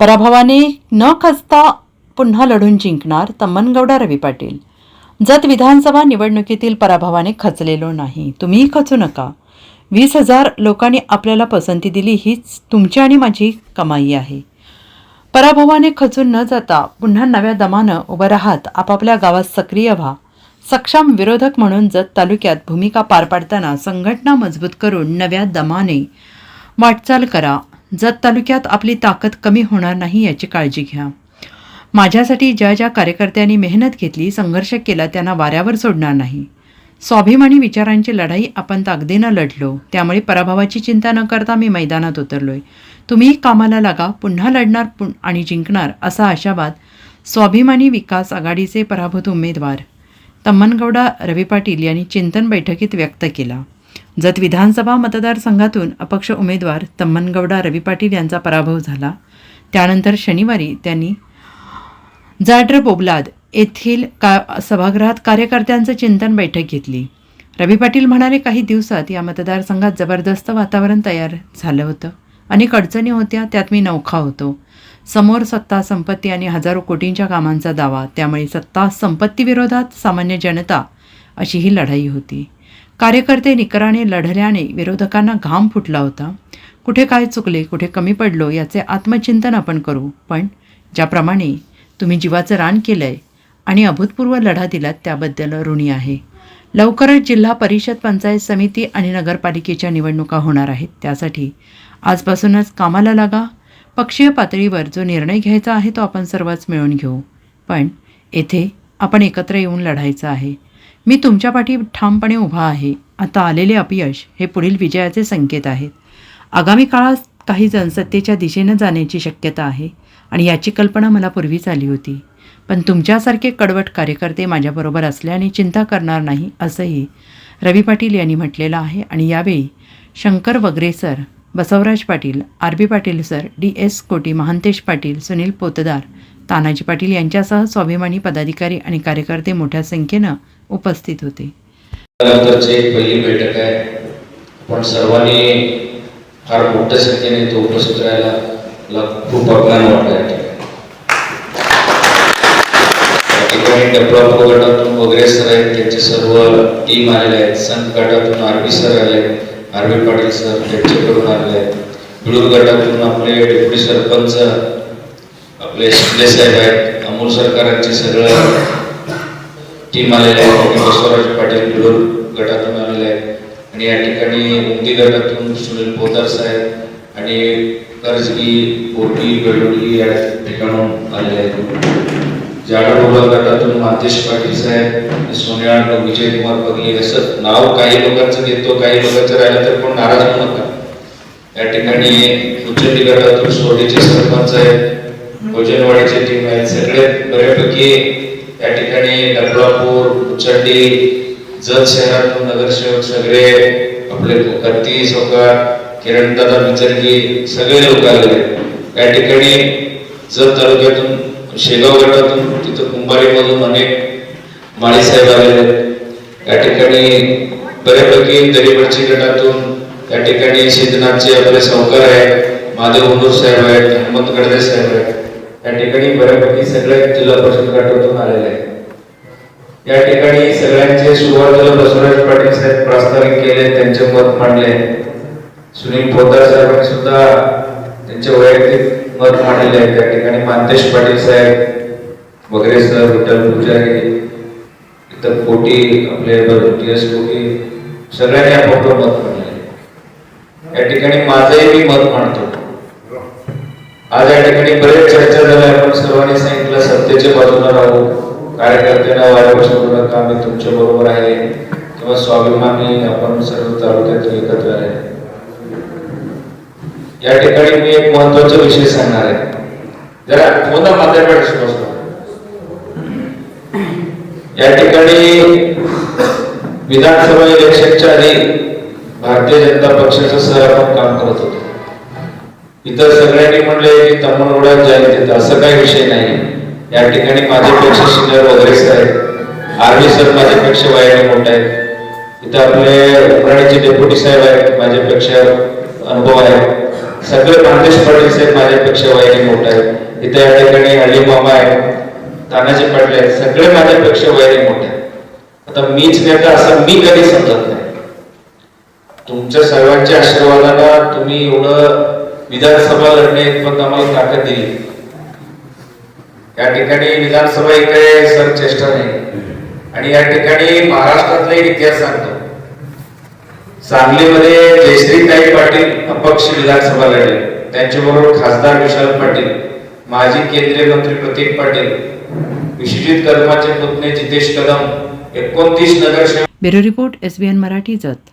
पराभवाने न खचता पुन्हा लढून जिंकणार तम्मनगौडा रवी पाटील. जत विधानसभा निवडणुकीतील पराभवाने खचलेलो नाही. तुम्हीही खचू नका. वीस हजार लोकांनी आपल्याला पसंती दिली हीच तुमची आणि माझी कमाई आहे. पराभवाने खचून न जाता पुन्हा नव्या दमानं उभं राहत आपापल्या गावात सक्रिय व्हा. सक्षम विरोधक म्हणून जत तालुक्यात भूमिका पार पाडताना संघटना मजबूत करून नव्या दमाने वाटचाल करा. जत तालुक्यात आपली ताकद कमी होणार नाही याची काळजी घ्या. माझ्यासाठी ज्या ज्या कार्यकर्त्यांनी मेहनत घेतली संघर्ष केला त्यांना वाऱ्यावर सोडणार नाही. स्वाभिमानी विचारांची लढाई आपण ताकदीनं लढलो त्यामुळे पराभवाची चिंता न करता मी मैदानात उतरलोय. तुम्ही कामाला लागा पुन्हा लढणार पुन आणि जिंकणार असा आशावाद स्वाभिमानी विकास आघाडीचे पराभूत उमेदवार तम्मनगौडा रवी पाटील यांनी चिंतन बैठकीत व्यक्त केला. जत विधानसभा मतदारसंघातून अपक्ष उमेदवार तम्मनगौडा रवी पाटील यांचा पराभव झाला. त्यानंतर शनिवारी त्यांनी जाड्र बोबलाद येथील का सभागृहात कार्यकर्त्यांचं चिंतन बैठक घेतली. रवी पाटील म्हणाले काही दिवसात या मतदारसंघात जबरदस्त वातावरण तयार झालं होतं. अनेक अडचणी होत्या त्यात मी नौखा होतो. समोर सत्ता संपत्ती आणि हजारो कोटींच्या कामांचा दावा त्यामुळे सत्ता संपत्तीविरोधात सामान्य जनता अशी ही लढाई होती. कार्यकर्ते निकराने लढल्याने विरोधकांना घाम फुटला होता. कुठे काय चुकले कुठे कमी पडलो याचे आत्मचिंतन आपण करू. पण ज्याप्रमाणे तुम्ही जीवाचं रान केलं आहे आणि अभूतपूर्व लढा दिलात त्याबद्दल ऋणी आहे. लवकरच जिल्हा परिषद पंचायत समिती आणि नगरपालिकेच्या निवडणुका होणार आहेत. त्यासाठी आजपासूनच कामाला लागा. पक्षीय पातळीवर जो निर्णय घ्यायचा आहे तो आपण सर्वच मिळून घेऊ. पण येथे आपण एकत्र येऊन लढायचं आहे. मी तुमच्या पाठी ठामपणे उभा आहे. आता आलेले अपयश हे पुढील विजयाचे संकेत आहेत. आगामी काळात काही जण सत्तेच्या दिशेनं जाण्याची शक्यता आहे आणि याची कल्पना मला पूर्वीच आली होती. पण तुमच्यासारखे कडवट कार्यकर्ते माझ्याबरोबर असल्याने चिंता करणार नाही असंही रवी पाटील यांनी म्हटलेलं आहे. आणि यावेळी शंकर वगरे sir Basavaraj Patil R B Patil sir D S Koti Mahantesh Patil Sunil Potdar Tanaji Patil यांच्यासह स्वाभिमानी पदाधिकारी आणि कार्यकर्ते मोठ्या संख्येनं उपस्थित होते. पहिली बैठक आहे. आपण सर्वांनी फार मोठ्या संख्येने तो उपस्थित राहायला खूप अभिमान वाटत या डेव्हलप गटातून वगैरे सर आहेत त्यांचे सर्व टीम आलेले आहेत. संघ गटातून आरबी सर आले आरबी पाटील सर त्यांच्याकडून आलेले आहेत. बिळूर गटातून आपले डेप्युटी सरपंच आपले शिंदे साहेब आहेत अमोल सरकारांचे सगळं टीम आलेले आहे बसवराज पाटील बिडोर गटातून आलेले आहेत. आणि या ठिकाणी मुंबई गटातून सुनील पोदार साहेब आणि कर्जगी कोटी बेळोली या ठिकाणून आलेले आहेत. जाडोबा गटातून मातेश पाटील साहेब सोन्याळ विजय कुमार पगले असं नाव काही लोकांचं घेतो काही लोकांचं राहिलं तर कोण नाराज होऊ नका या ठिकाणी उच्चली गटातून सोडीचे सरपंच आहेत. भोजनवाडीचे टीम आहेत. सगळे बऱ्यापैकी या ठिकाणी डबळापूर उचंडी जत शहरातून नगरसेवक सगळे आपले कत्ती सोकार किरणदादा विचरगी सगळे लोक आलेले या ठिकाणी जत तालुक्यातून शेगाव गटातून तिथं कुंभारीमधून अनेक माळीसाहेब आलेले आहेत. या ठिकाणी बऱ्यापैकी दरीवरची गटातून या ठिकाणी सिद्धनाथचे आपले सावकार आहेत. महादेव हुंदूर साहेब आहेत हनुमंत गडदे साहेब आहेत. या ठिकाणी बऱ्यापैकी सगळे जिल्हा परिषद गटातून आलेले आहेत. या ठिकाणी सगळ्यांचे सुरुवातीला बसवराज पाटील साहेब प्रास्ताविक केले त्यांचे मत मांडले. सुनील पोदार साहेबांनी सुद्धा त्यांचे वैयक्तिक मत मांडलेले आहे त्या ठिकाणी मानतेश पाटील साहेब वगैरे सर विठ्ठल पुजारी इतर कोटी आपले टी एस कोटी सगळ्यांनी आपापलं मत मांडले. या ठिकाणी माझंही मी मत मांडतो. आज या ठिकाणी बरेच चर्चा झाल्या आपण सर्वांनी सांगितलं सत्तेच्या बाजूला राहू. कार्यकर्त्यांना वाऱ्यापासून सोडू नका आम्ही तुमच्या बरोबर आहे. किंवा स्वाभिमानी आपण सर्व तालुक्यात एकत्र आहे. या ठिकाणी मी एक महत्त्वाचा विषय सांगणार आहे. जरा कोणता माध्यमात समजतो या ठिकाणी विधानसभा इलेक्शनच्या आधी भारतीय जनता पक्षाचं सर आपण काम करत होतो. इतर सगळ्यांनी म्हणले की तमिळनाडूत जाईल तिथं असं काही विषय नाही या ठिकाणी माझ्यापेक्षा सिनियर वगैरे सर आहेत. आर्मी सर माझ्यापेक्षा वयाने मोठे आहेत. इथं आपले उमराणीचे डेप्युटी साहेब आहेत माझ्यापेक्षा अनुभव आहे सगळे बांदेश पाटील साहेब माझ्यापेक्षा वयाने मोठे आहेत. इथे या ठिकाणी अली मामा आहेत तानाजी पाटील आहेत सगळे माझ्यापेक्षा वयाने मोठे आहेत. आता मीच नेता असं मी कधी समजत नाही. तुमच्या सर्वांच्या आशीर्वादाला तुम्ही एवढं विधानसभा लढणे इतपत आम्हाला ताकद दिली. या ठिकाणी विधानसभा ही काही सर चेष्टा नाही. आणि या ठिकाणी महाराष्ट्रातला इतिहास सांगतो. सांगलीमध्ये जयश्रीताई पाटील अपक्ष विधानसभा लढले. त्यांच्याबरोबर खासदार विशाल पाटील माजी केंद्रीय मंत्री प्रतीक पाटील विश्वजित कदमाचे पुतणे जितेश कदम एकोणतीस नगरसेवक bureau report S B N Marathi Jath.